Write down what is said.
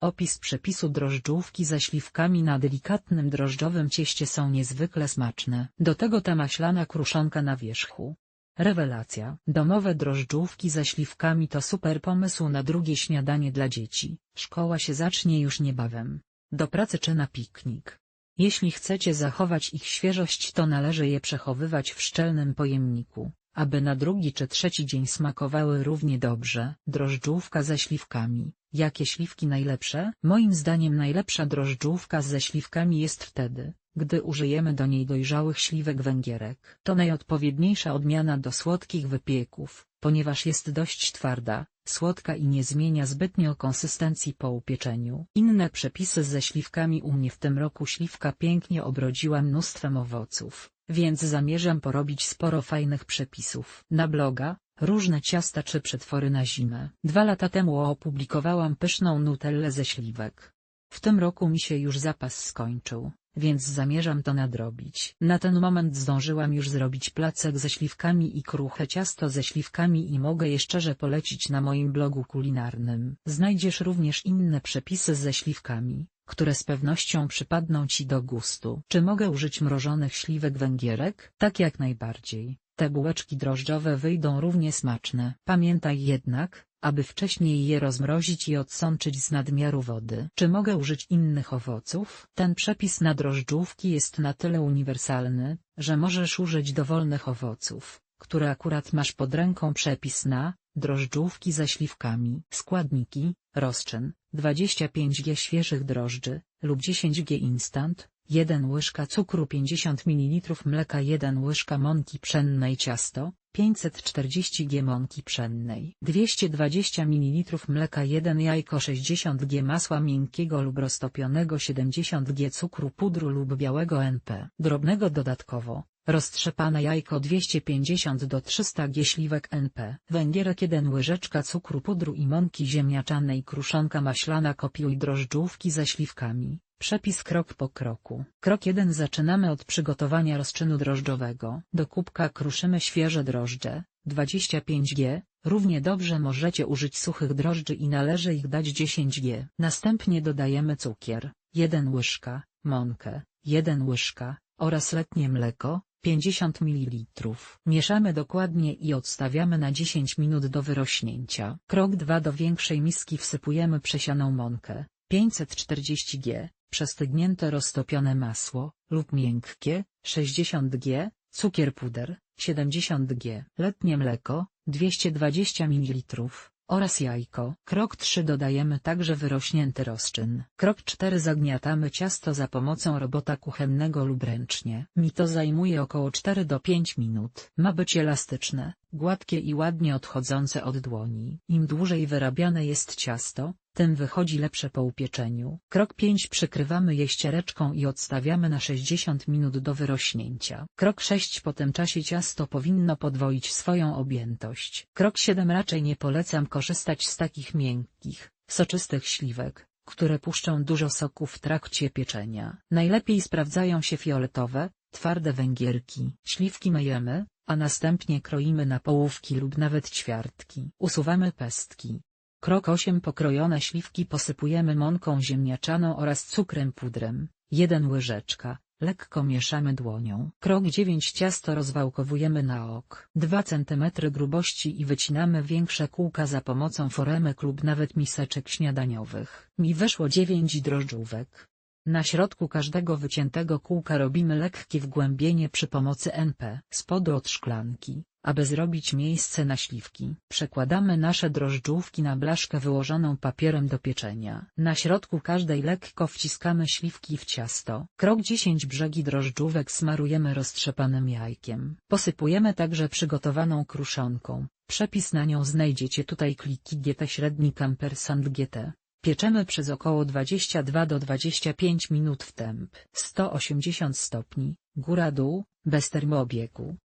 Opis przepisu drożdżówki ze śliwkami na delikatnym drożdżowym cieście są niezwykle smaczne. Do tego ta maślana kruszonka na wierzchu. Rewelacja. Domowe drożdżówki ze śliwkami to super pomysł na drugie śniadanie dla dzieci. Szkoła się zacznie już niebawem. Do pracy czy na piknik. Jeśli chcecie zachować ich świeżość to należy je przechowywać w szczelnym pojemniku, aby na drugi czy trzeci dzień smakowały równie dobrze. Drożdżówka ze śliwkami. Jakie śliwki najlepsze? Moim zdaniem najlepsza drożdżówka ze śliwkami jest wtedy, gdy użyjemy do niej dojrzałych śliwek węgierek. To najodpowiedniejsza odmiana do słodkich wypieków, ponieważ jest dość twarda, słodka i nie zmienia zbytnio konsystencji po upieczeniu. Inne przepisy ze śliwkami u mnie w tym roku śliwka pięknie obrodziła mnóstwem owoców, więc zamierzam porobić sporo fajnych przepisów. Na bloga, różne ciasta czy przetwory na zimę. Dwa lata temu opublikowałam pyszną nutellę ze śliwek. W tym roku mi się już zapas skończył, więc zamierzam to nadrobić. Na ten moment zdążyłam już zrobić placek ze śliwkami i kruche ciasto ze śliwkami i mogę je szczerze polecić na moim blogu kulinarnym. Znajdziesz również inne przepisy ze śliwkami, które z pewnością przypadną Ci do gustu. Czy mogę użyć mrożonych śliwek węgierek? Tak jak najbardziej. Te bułeczki drożdżowe wyjdą równie smaczne. Pamiętaj jednak, aby wcześniej je rozmrozić i odsączyć z nadmiaru wody. Czy mogę użyć innych owoców? Ten przepis na drożdżówki jest na tyle uniwersalny, że możesz użyć dowolnych owoców, które akurat masz pod ręką przepis na drożdżówki ze śliwkami. Składniki, rozczyn, 25 g świeżych drożdży, lub 10 g instant, 1 łyżka cukru 50 ml mleka 1 łyżka mąki pszennej ciasto, 540 g mąki pszennej 220 ml mleka 1 jajko 60 g masła miękkiego lub roztopionego 70 g cukru pudru lub białego NP drobnego dodatkowo Roztrzepane jajko 250 do 300 g śliwek NP, węgierek 1 łyżeczka cukru pudru i mąki ziemniaczanej kruszonka maślana kopiuj drożdżówki ze śliwkami, Przepis krok po kroku. Krok 1 Zaczynamy od przygotowania rozczynu drożdżowego. Do kubka kruszymy świeże drożdże, 25 g, równie dobrze możecie użyć suchych drożdży i należy ich dać 10 g. Następnie dodajemy cukier, 1 łyżka, mąkę, 1 łyżka, oraz letnie mleko, 50 ml. Mieszamy dokładnie i odstawiamy na 10 minut do wyrośnięcia. Krok 2 Do większej miski wsypujemy przesianą mąkę, 540 g, przestygnięte roztopione masło, lub miękkie, 60 g, cukier puder, 70 g, letnie mleko, 220 ml, oraz jajko. Krok 3 dodajemy także wyrośnięty rozczyn. Krok 4 zagniatamy ciasto za pomocą robota kuchennego lub ręcznie. Mi to zajmuje około 4 do 5 minut. Ma być elastyczne, gładkie i ładnie odchodzące od dłoni. Im dłużej wyrabiane jest ciasto, tym wychodzi lepsze po upieczeniu. Krok 5 przykrywamy je ściereczką i odstawiamy na 60 minut do wyrośnięcia. Krok 6 Po tym czasie ciasto powinno podwoić swoją objętość. Krok 7 Raczej nie polecam korzystać z takich miękkich, soczystych śliwek, które puszczą dużo soku w trakcie pieczenia. Najlepiej sprawdzają się fioletowe, twarde węgierki. Śliwki myjemy, a następnie kroimy na połówki lub nawet ćwiartki. Usuwamy pestki. Krok 8 Pokrojone śliwki posypujemy mąką ziemniaczaną oraz cukrem pudrem, 1 łyżeczka, lekko mieszamy dłonią. Krok 9 Ciasto rozwałkowujemy na ok 2 cm grubości i wycinamy większe kółka za pomocą foremek lub nawet miseczek śniadaniowych. Mi weszło 9 drożdżówek. Na środku każdego wyciętego kółka robimy lekkie wgłębienie przy pomocy NP spodu od szklanki, aby zrobić miejsce na śliwki. Przekładamy nasze drożdżówki na blaszkę wyłożoną papierem do pieczenia. Na środku każdej lekko wciskamy śliwki w ciasto. Krok 10 Brzegi drożdżówek smarujemy roztrzepanym jajkiem. Posypujemy także przygotowaną kruszonką. Przepis na nią znajdziecie tutaj kliki GT średni Campersand GT. Pieczemy przez około 22 do 25 minut w temp 180 stopni, góra-dół, bez termoobiegu.